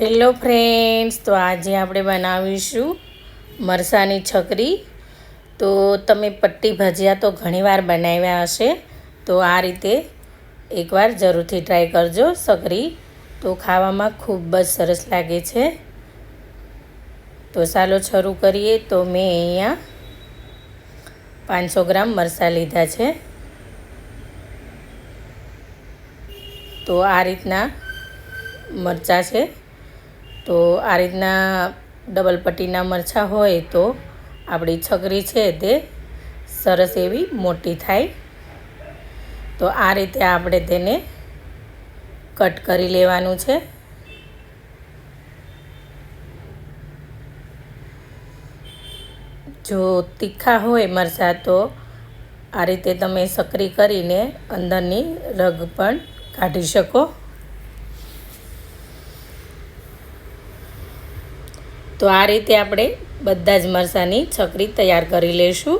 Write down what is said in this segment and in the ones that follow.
Hello friends તો આજે આપણે બનાવીશું મરસાની છકરી. તો તમે પટ્ટી ભજીયા તો ઘણીવાર બનાવ્યા હશે. તો આ રીતે એકવાર જરૂરથી ટ્રાય કરજો સકરી તો ખાવામાં ખૂબ જ સરસ લાગે છે. તો ચાલો શરૂ કરીએ. તો મેં અહીંયા પાંચસો ગ્રામ મરસા લીધા છે. તો આ રીતના મરચાં છે. તો આ રીતના ડબલ પટ્ટીના મરચાં હોય તો આપણી છકરી છે તે સરસ એવી મોટી થાય. તો આ રીતે આપણે તેને કટ કરી લેવાનું છે. જો તીખા હોય મરચાં તો આ રીતે તમે સકરી કરીને અંદરની રગ પણ કાઢી શકો. તો આ રીતે આપણે બધા જ મરસાની છકરી તૈયાર કરી લઈશું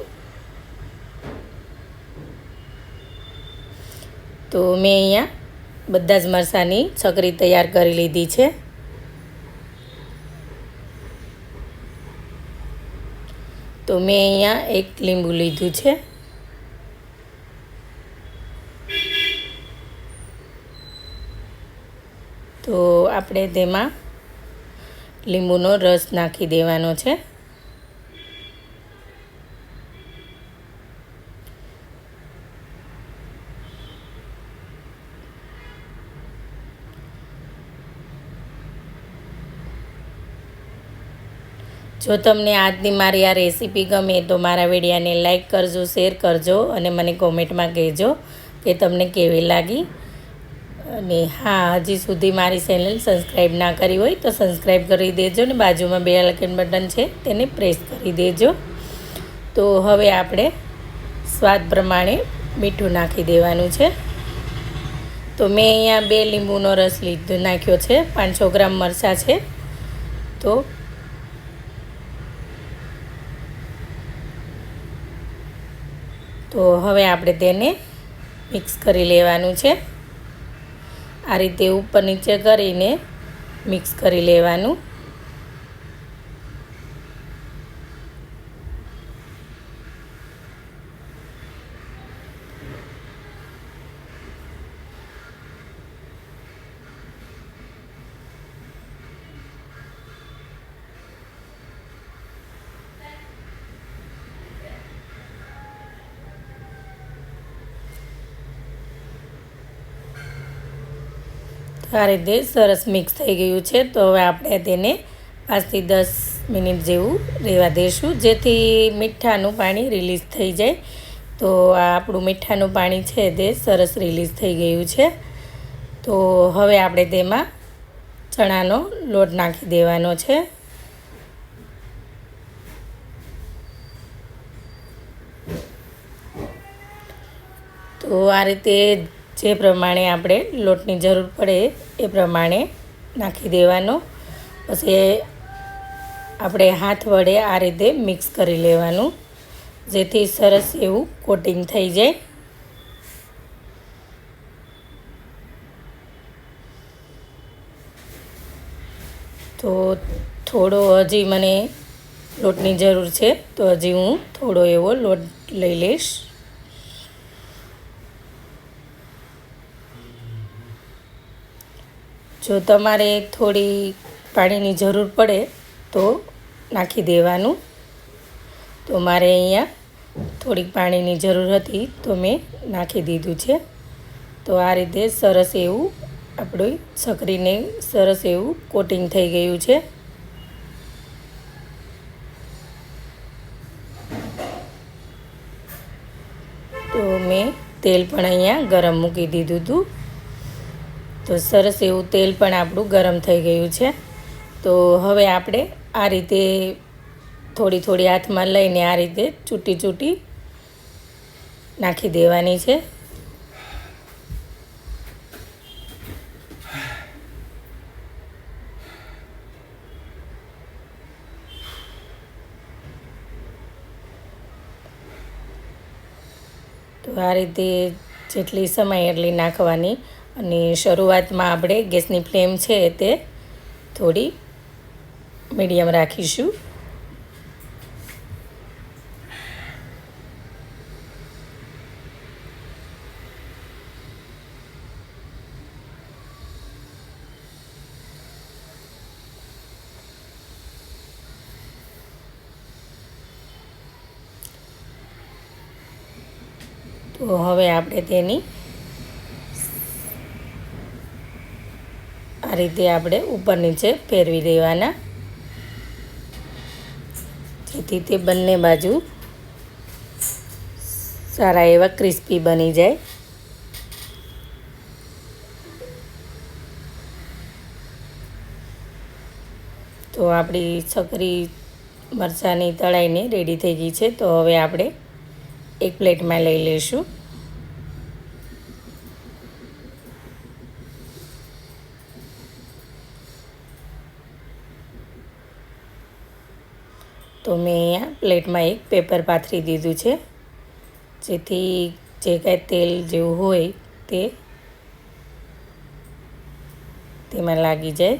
તો મેં અહીંયા બધા જ મરસાની છકરી તૈયાર કરી લીધી છે. તો મેં અહીંયા એક લીંબુ લીધું છે. તો આપણે તેમાં લીંબુનો રસ નાખી દેવાનો છે. જો તમને આજની મારી આ રેસીપી ગમે તો મારા વિડીયાને લાઈક કરજો, શેર કરજો અને મને કોમેન્ટમાં કહેજો કે તમને કેવી લાગી. અને હા, હજી સુધી મારી ચેનલ સબસ્ક્રાઈબ ના કરી હોય તો સબસ્ક્રાઈબ કરી દેજો ને બાજુમાં બે આઇકન બટન છે તેને પ્રેસ કરી દેજો. તો હવે આપણે સ્વાદ પ્રમાણે મીઠું નાખી દેવાનું છે. તો મેં અહીંયા બે લીંબુનો રસ લીધો નાખ્યો છે, પાંચસો ગ્રામ મરચાં છે. તો તો હવે આપણે તેને મિક્સ કરી લેવાનું છે. આ રીતે ઉપર નીચે કરીને મિક્સ કરી લેવાનું. આ રીતે સરસ મિક્સ થઈ ગયું છે. તો હવે આપણે તેને પાંચથી દસ મિનિટ જેવું રહેવા દઈશું જેથી મીઠાનું પાણી રિલીઝ થઈ જાય. તો આ આપણું મીઠાનું પાણી છે તે સરસ રિલીઝ થઈ ગયું છે. તો હવે આપણે તેમાં ચણાનો લોટ નાખી દેવાનો છે. તો આ રીતે જે પ્રમાણે આપણે લોટની જરૂર પડે એ પ્રમાણે નાખી દેવાનો. પછી આપણે હાથ વડે આ રીતે મિક્સ કરી લેવાનું. જેથી સરસ એવું કોટિંગ થઈ જાય. તો થોડો હજી મને લોટની જરૂર છે, તો હજી હું થોડો એવો લોટ લઈ લઈશ. જો તમારે થોડી પાણીની જરૂર પડે તો નાખી દેવાનું. તો મારે અહીંયા થોડીક પાણીની જરૂર હતી તો મેં નાખી દીધું છે. તો આ રીતે સરસ એવું આપણું છકરીને સરસ એવું કોટિંગ થઈ ગયું છે. તો મેં તેલ પણ અહીંયા ગરમ મૂકી દીધું હતું. તો સરસ એવું તેલ પણ આપણું ગરમ થઈ ગયું છે. તો હવે આપણે આ રીતે થોડી થોડી હાથમાં લઈને આ રીતે ચૂંટી ચૂંટી નાખી દેવાની છે. તો આ રીતે જેટલી સમય એટલી નાખવાની અને શરૂઆતમાં આપણે ગેસની ફ્લેમ છે તે થોડી મીડિયમ રાખીશું. તો હવે આપણે તેની આ રીતે આપણે ઉપર નીચે ફેરવી દેવાના. જેથી તે બંને બાજુ સારા એવા ક્રિસ્પી બની જાય. તો આપણી છકરી મરચાંની તળાઈને રેડી થઈ ગઈ છે. તો હવે આપણે એક પ્લેટમાં લઈ લઈશું. તો મેં અહીંયા પ્લેટમાં એક પેપર પાથરી દીધું છે. જેથી જે કાંઈ તેલ જેવું હોય તે તેમાં લાગી જાય.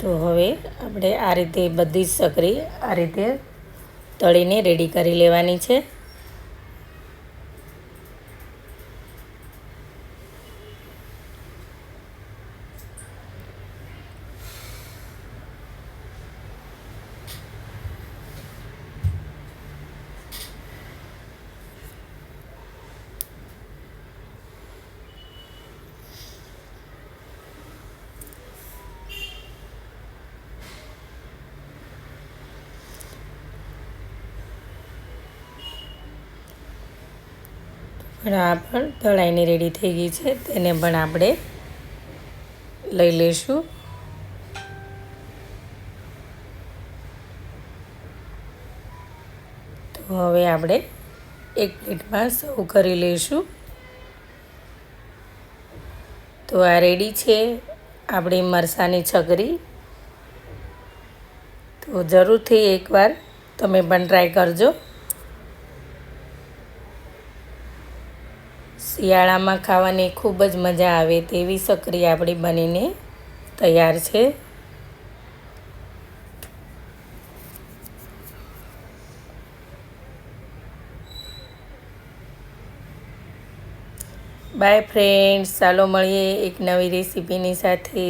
તો હવે આપણે આ રીતે બધી જ સકરી આ રીતે તળીને રેડી કરી લેવાની છે. આ પણ તળાઈને રેડી થઈ ગઈ છે. તેને પણ આપણે લઈ લઈશું. તો હવે આપણે એક પ્લેટમાં સર્વ કરી લઈશું. તો આ રેડી છે આપણી મરસાની છકરી. તો જરૂરથી એકવાર તમે પણ ટ્રાય કરજો. શિયાળામાં ખાવાની ખૂબ જ મજા આવે તેવી સકરી આપણી બનીને તૈયાર છે. બાય ફ્રેન્ડ્સ ચાલો મળીએ એક નવી રેસીપીની સાથે.